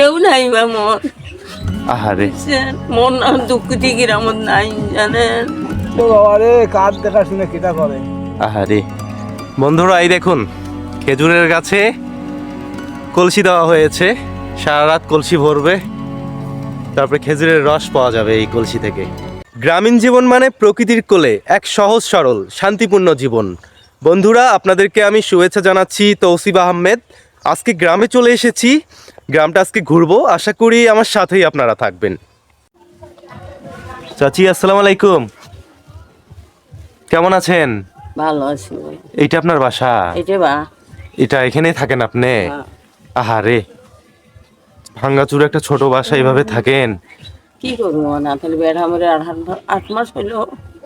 কেউ নাই বা মোর আহারে? মোর না দুঃখ থেকে আমার নাই জানেন। তো বাবা কাজ দেখা শুনে কেটা করে? আহারে। বন্ধুরা এই দেখুন খেজুরের গাছে কলসি দেওয়া হয়েছে সারা রাত কলসি ভরবে। তারপরে খেজুরের রস পাওয়া যাবে এই কলসি থেকে। গ্রামীণ জীবন মানে প্রকৃতির কোলে এক সহজ সরল শান্তিপূর্ণ জীবন। বন্ধুরা আপনাদেরকে আমি শুভেচ্ছা জানাচ্ছি তৌসিব আহমেদ। আজকে গ্রামে চলে এসেছি গ্রামটা আজকে ঘুরবো। আশা করি আমার সাথেই আপনারা থাকবেন। চাচি আসসালামু আলাইকুম। কেমন আছেন? ভালো আছি এইটা আপনার বাসা? এটা বা? এটা এখানেই থাকেন আপনি? হ্যাঁ। আহারে ভাঙ্গাচুর একটা ছোট বাসা এইভাবে থাকেন? কি করব না তাহলে বেড়া আমার আট মাস হইল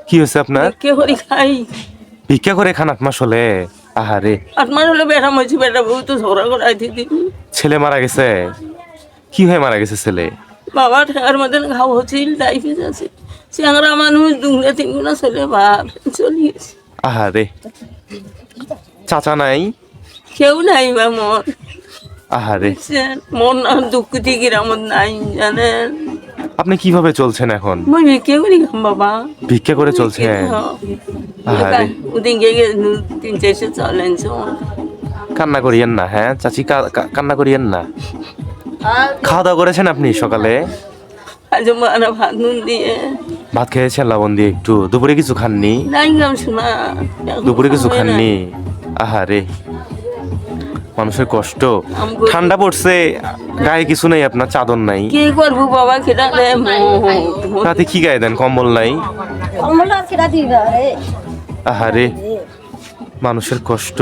কি হয়েছে আপনার? কে করে খাই। ভিক্ষা করে খান আট মাস হলে? আহারে আট মাস হলে বেড়া মরছি বেড়া বউ তো ঝগড়া করাই দিদি ছেলে মারা গেছে? কি হয়ে মারা গেছে ছেলে? বাবা ঠেকার মধ্যে খাওয়া হচ্ছিল টাইফিস আছে চ্যাংরা মানুষ দুগুনা তিনগুনা ছেলে বাপ চলিয়েছে আহারে। চাচা নাই? কেউ নাই বা মোর। আহারে। বুঝছেন? মোর না দুঃখ থেকে আমার নাই জানেন? আপনি কীভাবে চলছেন এখন? মই বিক্রি করি খাম বাবা। ভিক্ষা করে চলছেন? আহারে। ওদিন গিয়ে তিন চারশো চলেন কান্না করিয়েন না হ্যাঁ? চাচি কান্না করিয়েন না। খাওয়া দাওয়া করেছেন আপনি সকালে? ভাত খেয়েছেন লবণ দিয়ে একটু। দুপুরে কিছু খাননি? নাই গাম শোনা। দুপুরে কিছু খাননি? আহারে মানুষের কষ্ট। ঠান্ডা পড়ছে। গায়ে কিছু নেই আপনার চাদর নাই। কি করব বাবা খেটা রাতে কি গায়ে দেন? কম্বল নাই? রে? আহারে মানুষের কষ্ট।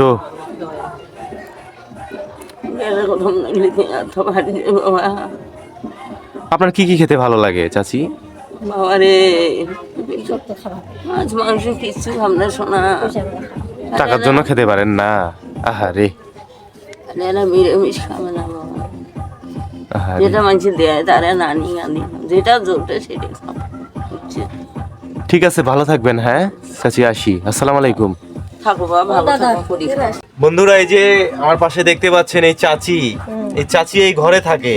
আপনার কি কি খেতে ভালো লাগে চাচি? বাবা রে মাছ মাংস কিচ্ছু ভাবনা শোনা। টাকার জন্য খেতে পারেন না। আহারে। মিরামিষ খাবে না বাবা। যেটা মানুষ দেয় তারা নানি গানি যেটা জোটে সেটা ঠিক আছে ভালো থাকবেন হ্যাঁ? চাচি আসি। আসসালামু আলাইকুম। থাকো বাবা ভালো থাকো বন্ধুরা, এই যে আমার পাশে দেখতে পাচ্ছেন এই চাচি। এই চাচি এই ঘরে থাকে,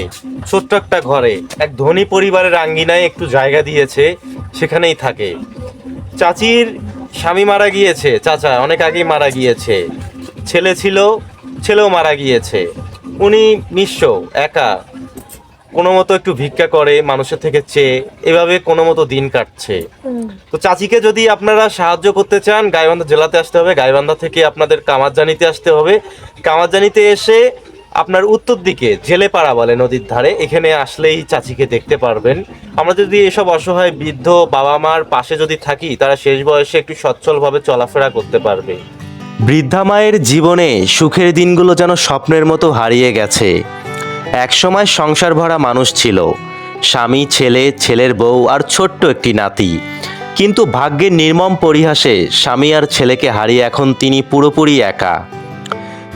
ছোট্ট একটা ঘরে। এক ধনী পরিবারের আঙ্গিনায় একটু জায়গা দিয়েছে, সেখানেই থাকে। চাচির স্বামী মারা গিয়েছে, চাচা অনেক আগেই মারা গিয়েছে। ছেলে ছিল, ছেলেও মারা গিয়েছে। উনি নিঃস্ব একা। কোনো মতো একটু ভিক্ষা করে মানুষের থেকে চেয়ে এভাবে কোনো মতো দিন কাটছে। তো চাচিকে যদি আপনারা সাহায্য করতে চান গাইবান্ধা জেলাতে আসতে হবে গাইবান্ধা থেকে আপনাদের কামারজানিতে আসতে হবে। কামারজানিতে এসে আপনার উত্তর দিকে জেলেপাড়া বলে নদীর ধারে এখানে আসলেই চাচিকে দেখতে পারবেন। আমরা যদি এসব অসহায় বৃদ্ধ বাবা মার পাশে যদি থাকি তারা শেষ বয়সে একটু সচ্ছলভাবে চলাফেরা করতে পারবে। বৃদ্ধা মায়ের জীবনে সুখের দিনগুলো যেন স্বপ্নের মতো হারিয়ে গেছে। একসময় সংসার ভরা মানুষ ছিল। স্বামী, ছেলে, ছেলের বউ আর ছোট্ট একটি নাতি। কিন্তু ভাগ্যের নির্মম পরিহাসে স্বামী আর ছেলেকে হারিয়ে এখন তিনি পুরোপুরি একা।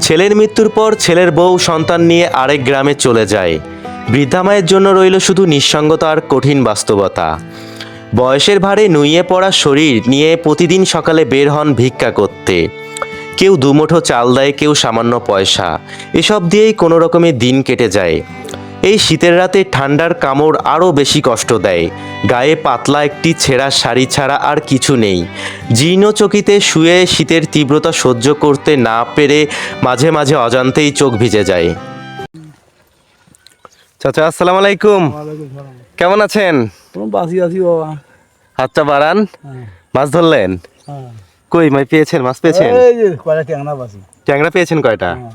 ছেলের মৃত্যুর পর ছেলের বউ সন্তান নিয়ে আরেক গ্রামে চলে যায়। বৃদ্ধা মায়ের জন্য রইল শুধু নিঃসঙ্গতা আর কঠিন বাস্তবতা। বয়সের ভারে নুইয়ে পড়া শরীর নিয়ে প্রতিদিন সকালে বের হন ভিক্ষা করতে। কেউ দুমুঠো চাল দেয় কেউ সামান্য পয়সা। এসব দিয়েই কোনো রকমে দিন কেটে যায়। এই শীতের রাতে ঠান্ডার কামড় আরও বেশি কষ্ট দেয়। গায়ে পাতলা একটি ছেঁড়া শাড়ি ছাড়া আর কিছু নেই। জীর্ণ চকিতে শুয়ে শীতের তীব্রতা সহ্য করতে না পেরে মাঝে মাঝে অজান্তেই চোখ ভিজে যায়। চাচা আসসালামু আলাইকুম। কেমন আছেন? বাসি আছি বাবা। হাতটা বাড়ান। হ্যাঁ। মাছ ধরলেন? হ্যাঁ। কই মাই পেয়েছেন মাছ পেয়েছেন? এই যে কয়টা ট্যাংরা বাসি ট্যাংরা পেয়েছেন কয়টা? হ্যাঁ।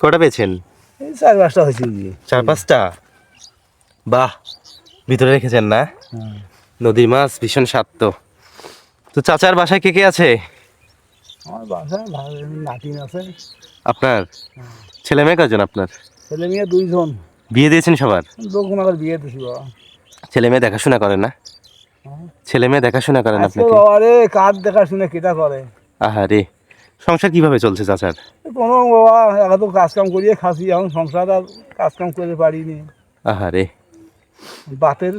কয়টা পেয়েছেন? এই চার পাঁচটা হয়েছে চার পাঁচটা? বাহ ভিতরে রেখেছেন না? হ্যাঁ। নদীর মাছ ভীষণ স্বাদ তো তো চাচার বাসায় কে কে আছে? আমার বাসায় নাতিন আছে। আপনার? ছেলে মেয়ে কজন আপনার? ছেলে মেয়ে দুইজন। বিয়ে দিয়েছেন সবার? বিয়ে দিছি বাবা। ছেলে মেয়ে দেখাশোনা করেন না? ছেলে মেয়ে দেখাশোনা করেন আজকে আপনাকে? বাবা রে কাজ দেখা শুনে কেটা করে? আহারে সংসার কীভাবে চলছে চাচার? কোনো বাবা একা তো কাজ কাম করিয়ে খাসি এখন সংসার আর কাজ কাম করতে পারিনি। আহারে। বাতের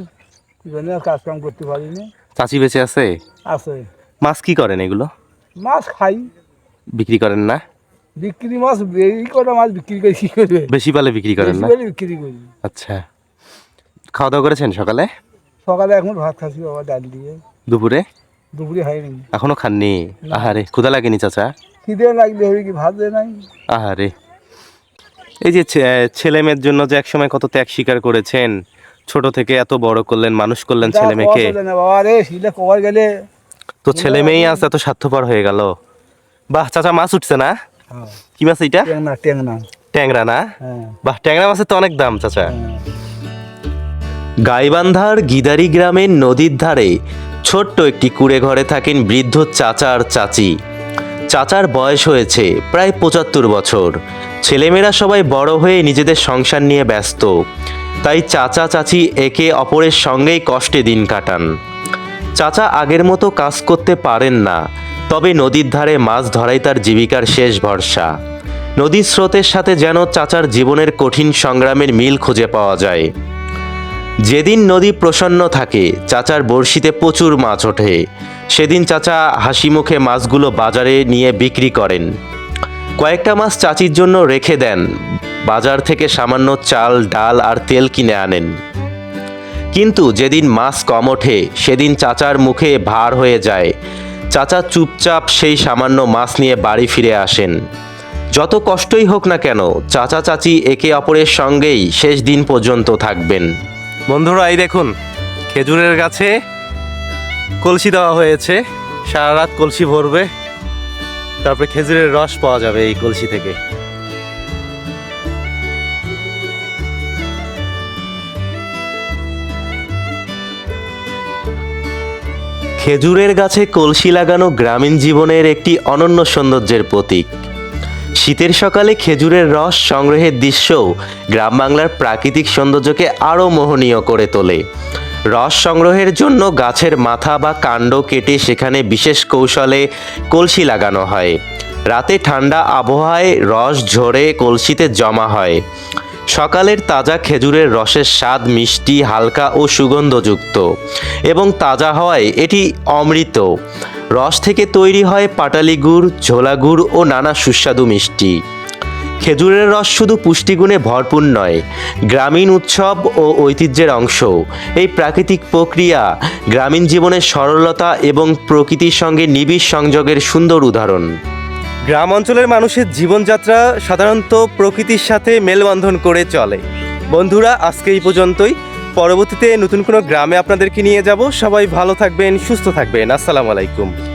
জন্য আর কাজ কাম করতে পারিনি। চাচি বেঁচে আছে? আছে। মাছ কি করেন এগুলো? মাছ খাই। বিক্রি করেন না? বিক্রি মাছ এই কটা মাছ বিক্রি করে কি করবে বেশি পালে বিক্রি করেন না? বিক্রি করি। আচ্ছা। খাওয়া দাওয়া করেছেন সকালে? সকালে এখন ভাত খাচ্ছি বাবা ডাল দিয়ে। দুপুরে? দুপুরে হয়নি এখনও খাননি? আহারে ক্ষুধা লাগেনি চাচা? খিদে লাগলে হবে কি ভাত দেয় নাই। আহারে। এই যে ছেলে মেয়ের জন্য যে একসময় কত ত্যাগ স্বীকার করেছেন ছোট থেকে এত বড় করলেন মানুষ করলেন ছেলে মেয়েকে বাবা রে শিলে কবার গেলে তো ছেলে মেয়েই আজ এত স্বার্থপর হয়ে গেল। বাহ চাচা মাছ উঠছে না? হ্যাঁ। কি মাছ এটা টেংনা টেংনা ট্যাংরা না? হ্যাঁ। বাহ ট্যাংরা মাছের তো অনেক দাম চাচা। হ্যাঁ। গাইবান্ধার গিদারি গ্রামের নদীর ধারে ছোট্ট একটি কুড়ে ঘরে থাকেন বৃদ্ধ চাচার চাচি। চাচার বয়স হয়েছে প্রায় পঁচাত্তর বছর। ছেলেমেয়েরা সবাই বড় হয়ে নিজেদের সংসার নিয়ে ব্যস্ত। তাই চাচা চাচি একে অপরের সঙ্গেই কষ্টে দিন কাটান। চাচা আগের মতো কাজ করতে পারেন না, তবে নদীর ধারে মাছ ধরাই তার জীবিকার শেষ ভরসা। নদীর স্রোতের সাথে যেন চাচার জীবনের কঠিন সংগ্রামের মিল খুঁজে পাওয়া যায়। যেদিন নদী প্রসন্ন থাকে, চাচার বড়শিতে প্রচুর মাছ ওঠে। সেদিন চাচা হাসি মুখে মাছগুলো বাজারে নিয়ে বিক্রি করেন। কয়েকটা মাছ চাচির জন্য রেখে দেন। বাজার থেকে সামান্য চাল, ডাল আর তেল কিনে আনেন। কিন্তু যেদিন মাছ কম ওঠে, সেদিন চাচার মুখে ভার হয়ে যায়। চাচা চুপচাপ সেই সামান্য মাছ নিয়ে বাড়ি ফিরে আসেন। যত কষ্টই হোক না কেন, চাচা চাচি একে অপরের সঙ্গেই শেষ দিন পর্যন্ত থাকবেন। বন্ধুরা, এই দেখুন, খেজুরের গাছে কলসি দেওয়া হয়েছে। সারা রাত কলসি ভরবে। তারপরে খেজুরের রস পাওয়া যাবে এই কলসি থেকে। খেজুরের গাছে কলসি লাগানো গ্রামীণ জীবনের একটি অনন্য সৌন্দর্যের প্রতীক। শীতের সকালে খেজুরের রস সংগ্রহের দৃশ্যও গ্রাম বাংলার প্রাকৃতিক সৌন্দর্যকে আরও মোহনীয় করে তোলে। রস সংগ্রহের জন্য গাছের মাথা বা কাণ্ড কেটে সেখানে বিশেষ কৌশলে কলসি লাগানো হয়। রাতে ঠান্ডা আবহাওয়ায় রস ঝরে কলসিতে জমা হয়। সকালের তাজা খেজুরের রসের স্বাদ মিষ্টি, হালকা ও সুগন্ধযুক্ত এবং তাজা হওয়ায় এটি অমৃত। রস থেকে তৈরি হয় পাটালি গুড়, ঝোলা গুড় ও নানা সুস্বাদু মিষ্টি। খেজুরের রস শুধু পুষ্টিগুণে ভরপুর নয়, গ্রামীণ উৎসব ও ঐতিহ্যের অংশ এই প্রাকৃতিক প্রক্রিয়া গ্রামীণ জীবনের সরলতা এবং প্রকৃতির সঙ্গে নিবিড় সংযোগের সুন্দর উদাহরণ। গ্রাম অঞ্চলের মানুষের জীবনযাত্রা সাধারণত প্রকৃতির সাথে মেলবন্ধন করে চলে। বন্ধুরা, আজকে এই পর্যন্তই। পরবর্তীতে নতুন কোনো গ্রামে আপনাদেরকে নিয়ে যাব। সবাই ভালো থাকবেন সুস্থ থাকবেন। আসসালামু আলাইকুম।